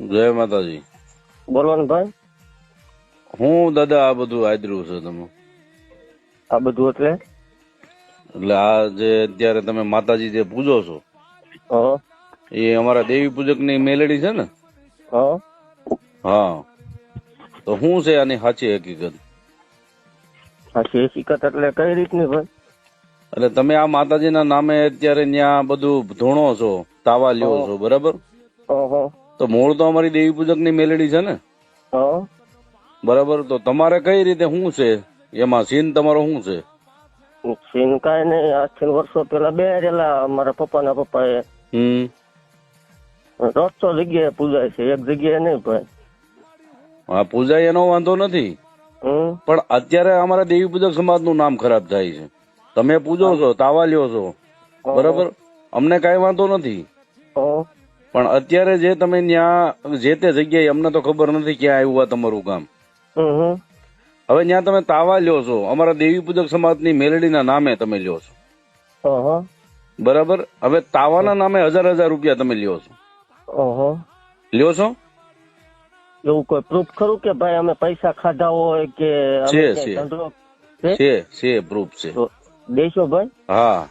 જય માતાજી. બોલવાનું ભાઈ? હું દાદા આ બધું આદર્યું છે તમે. આ બધું એટલે? એટલે આ જે અત્યારે તમે માતાજી જે પૂજો છો એ અમારા દેવી પૂજકની મેલેડી છે ને? હા. તો શું છે આની સાચી હકીકત? સાચી હકીકત એટલે કઈ રીતની ભાઈ? એટલે તમે આ માતાજીના નામે અત્યારે ત્યાં બધું ધોણો છો તાવા લ્યો છો બરાબર? ઓહો તો મૂળ તો અમારી દેવી પૂજકની મેલેડી છે ને? બરાબર તો તમારે કઈ રીતે શું છે? એમાં સીન તમારો શું છે? સીન કઈ નહીં આજથી વર્ષો પેલા બે રેલા મારા પપ્પાના પપ્પાએ. રસ્તો જગ્યાએ પૂજાય છે એક જગ્યાએ નહીં ભાઈ હા પૂજા એનો વાંધો નથી. પણ અત્યારે અમારા દેવી પૂજક સમાજનું નામ ખરાબ થાય છે. તમે પૂજો છો તાવા લ્યો છો. બરાબર? અમને કઈ વાંધો નથી. પણ અત્યારે જે તમે ત્યાં જે તે જગ્યાએ અમને તો ખબર નથી ક્યાં આવ્યું આ તમારું હમ. હવે ત્યાં તમે તાવા લ્યો છો. અમારા દેવી પૂજક સમાજની મેલડીના નામે તમે લ્યો છો. બરાબર? હવે તાવાના નામે હજાર હજાર રૂપિયા તમે લ્યો છો. લ્યો છો? એવું કોઈ પ્રૂફ ખરું કે ભાઈ અમે પૈસા ખાધા હોય કે છે, છે. છે? છે પ્રૂફ છે. દેશો ભાઈ? હા.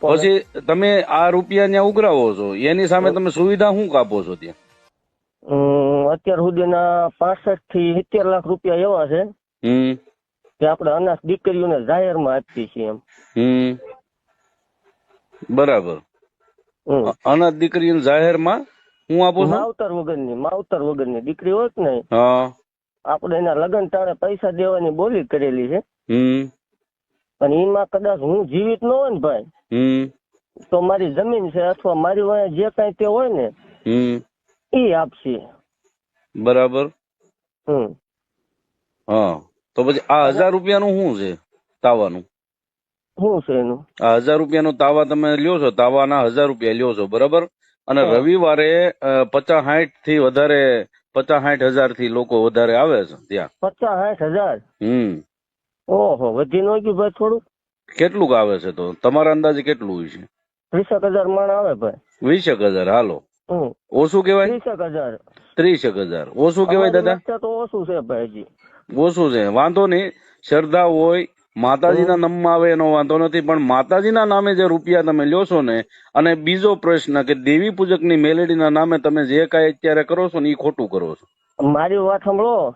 પછી તમે આ રૂપિયા ત્યાં ઉઘરાવો છો. એની સામે તમે સુવિધા શું કાપો છો ત્યાં? અત્યાર સુધીના પાસઠથી સિત્તેર લાખ રૂપિયા એવા છે. કે આપણે અનાથ દીકરીઓને જાહેરમાં આપીએ છીએ એમ. બરાબર. હમ. અનાથ દીકરીને જાહેરમાં હું આપું છું? માવતર વગરની માવતર વગરની દીકરી હોત ને આપણે એના લગ્ન ટાણે પૈસા દેવાની બોલી કરેલી છે. અને એમાં કદાચ હું જીવિત ન હોય ને ભાઈ તો મારી જમીન છે અથવા મારી વાંહે જે કાંઈ તે હોય ને એ આપશે. બરાબર. હમ. હા. તો પછી આ હજાર રૂપિયાનું શું છે તાવાનું? શું છે એનું? આ હજાર રૂપિયાનું તાવા તમે લ્યો છો તાવાના હજાર રૂપિયા લ્યો છો બરાબર? અને રવિવારે પચાસ સાઠથી વધારે પચાસ સાઠ હજારથી લોકો વધારે આવે છે ત્યાં. પચાસ સાઠ હજાર? હમ. ઓહો વધી ન ગયું ભાઈ થોડું કેટલુંક આવે છે તો? તમારા અંદાજે કેટલું હોય છે? ત્રીસેક હજાર મણ આવે ભાઈ. વીસેક હજાર હાલો. ઓછું કેવાય ત્રીસેક હજાર. ત્રીસેક હજાર. ઓછું કેવાય દાદા? તો ઓછું છે ભાઈજી ઓછું છે. વાંધો નહીં. શ્રદ્ધા હોય માતાજીના નામમાં આવે એનો વાંધો નથી પણ માતાજીના નામે જે રૂપિયા તમે લ્યો છો ને અને બીજો પ્રશ્ન કે દેવી પૂજકની મેલેડીના નામે તમે જે કાંઈ અત્યારે કરો છો ને એ ખોટું કરો છો? મારી વાત સાંભળો.